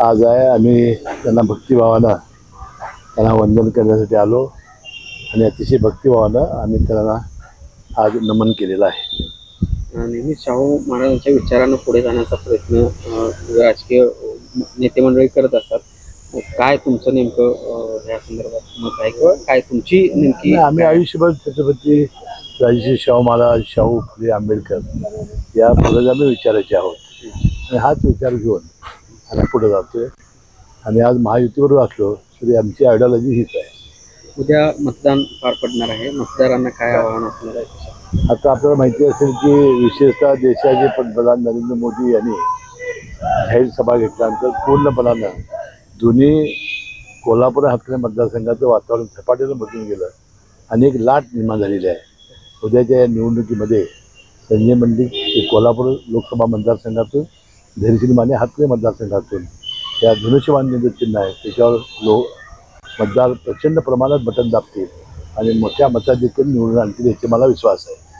आज आहे. आम्ही त्यांना भक्तिभावानं त्यांना वंदन करण्यासाठी आलो. आणि अतिशय भक्तिभावानं आम्ही त्यांना आज नमन केलेलं आहे. नेहमी शाहू महाराजांच्या विचारानं पुढे जाण्याचा प्रयत्न राजकीय नेते मंडळी करत असतात. काय तुमचं नेमकं या संदर्भात मत आहे किंवा काय तुमची नेमकी आम्ही आयुष्यभर छत्रपती राजश्री शाहू महाराज शाहू फुले आंबेडकर या पुढे आम्ही विचारायचे आहोत. आणि हाच विचार घेऊन आम्ही पुढे जातोय. आणि आज महायुतीवर असलो तरी आमची आयडिओलॉजी हीच आहे. उद्या मतदान पार पडणार आहे. मतदारांना काय आव्हान असणार आहे? आता आपल्याला माहिती असेल की विशेषतः देशाचे पंतप्रधान नरेंद्र मोदी यांनी जाहीर सभा घेतल्यानंतर पूर्णपणानं दोन्ही कोल्हापूर हातकणे मतदारसंघाचं वातावरण झपाट्यानं बदलून गेलं. आणि एक लाट निर्माण झालेली आहे. उद्याच्या या निवडणुकीमध्ये संजय मंडिक हे कोल्हापूर लोकसभा मतदारसंघातून धैर्यशील माने हातकणे मतदारसंघातून. त्या धनुष्यवान चिन्ह आहे. त्याच्यावर लो मतदार प्रचंड प्रमाणात बटन दाबतील आणि मोठ्या मताधिक्याने निवडून आणतील याचे मला विश्वास आहे.